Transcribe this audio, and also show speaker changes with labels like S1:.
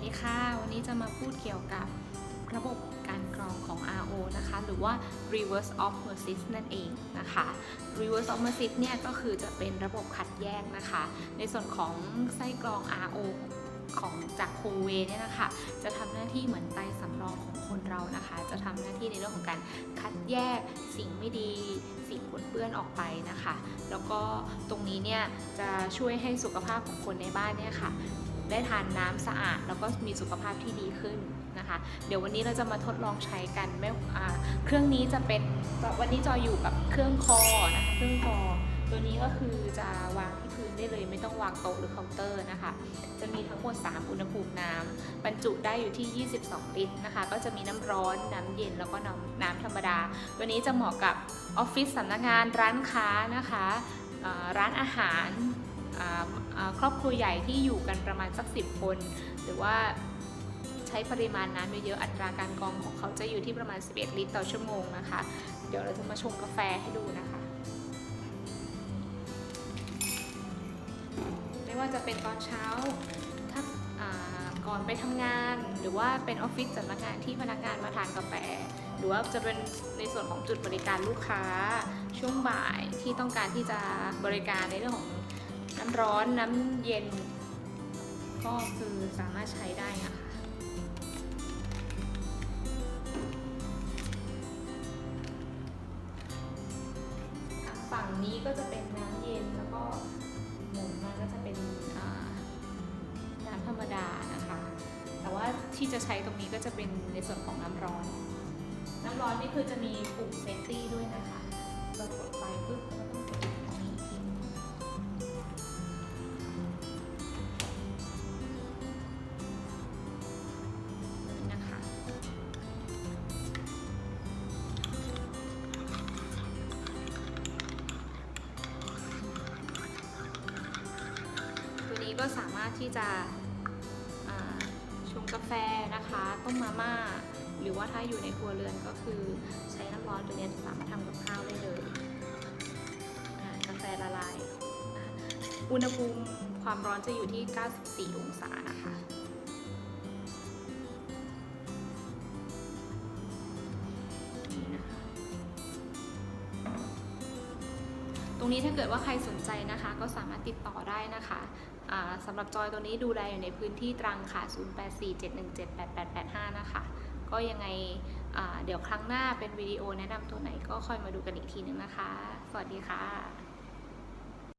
S1: สดีค่ะ วันนี้จะมาพูดเกี่ยวกับระบบการกรองของ RO นะคะ หรือว่า reverse osmosis นั่นเองนะคะ reverse osmosis เนี่ยก็คือจะเป็นระบบคัดแยกนะคะ ในส่วนของไส้กรอง RO ของจากโคเวเนี่ยนะคะ จะทำหน้าที่เหมือนไตสำรองของคนเรานะคะ จะทำหน้าที่ในเรื่องของการคัดแยกสิ่งไม่ดี สิ่งปนเปื้อนออกไปนะคะ แล้วก็ตรงนี้เนี่ยจะช่วยให้สุขภาพของคนในบ้านเนี่ยค่ะ ได้ทานน้ำสะอาด แล้วก็มีสุขภาพที่ดีขึ้นนะคะ เดี๋ยววันนี้เราจะมาทดลองใช้กันไม่เครื่องนี้จะเป็นวันนี้จอยอยู่กับเครื่องคอนะคะเครื่องคอ ตัวนี้ก็คือจะวางที่พื้นได้เลย ไม่ต้องวางโต๊ะหรือเคาน์เตอร์นะคะ จะมีทั้งหมด 3 อุณหภูมิน้ำบรรจุได้อยู่ที่ 22 ลิตรนะคะ ก็จะมีน้ำร้อนน้ำเย็นแล้วก็น้ำน้ำธรรมดา ตัวนี้จะเหมาะกับออฟฟิศสำนักงานร้านค้านะคะร้านอาหาร ครอบครัวใหญ่ที่อยู่กันประมาณสัก 10 คน หรือว่าใช้ปริมาณน้ำเยอะๆอัตราการกรองของเขาจะอยู่ที่ประมาณ 11 ลิตรต่อชั่วโมงนะคะ เดี๋ยวเราจะมาชงกาแฟให้ดูนะคะ ไม่ว่าจะเป็นตอนเช้าถ้าก่อนไปทำงาน หรือว่าเป็นออฟฟิศสำนักงานที่พนักงานมาทานกาแฟหรือว่าจะเป็นในส่วนของจุดบริการลูกค้าช่วงบ่ายที่ต้องการที่จะบริการในเรื่องของ น้ำร้อนน้ำเย็น ก็คือสามารถใช้ได้นะคะทางฝั่งนี้ก็จะเป็นน้ำเย็นแล้วก็หมุนมาก็จะเป็นน้ำธรรมดานะคะ แต่ว่าที่จะใช้ตรงนี้ก็จะเป็นในส่วนของน้ำร้อน น้ำร้อนนี่คือจะมีปุ่มเซฟตี้ด้วยนะคะเรากดไปปุ๊บ ก็สามารถที่จะชงกาแฟนะคะต้มมาม่า หรือว่าถ้าอยู่ในครัวเรือนก็คือใช้น้ำร้อนตัวนี้สามารถทำกับข้าวได้เลยกาแฟละลาย อุณหภูมิความร้อนจะอยู่ที่ 94 องศานะคะ รงนี้ถ้าเกิดว่าใครสนใจนะคะ ก็สามารถติดต่อได้นะคะสำหรับจอยตัวนี้ดูแลอยู่ในพื้นที่ตรังค่ะ 0847178885 นะคะ ก็ยังไงเดี๋ยวครั้งหน้าเป็นวิดีโอแนะนำตัวไหนก็ค่อยมาดูกันอีกทีนึงนะคะ สวัสดีค่ะ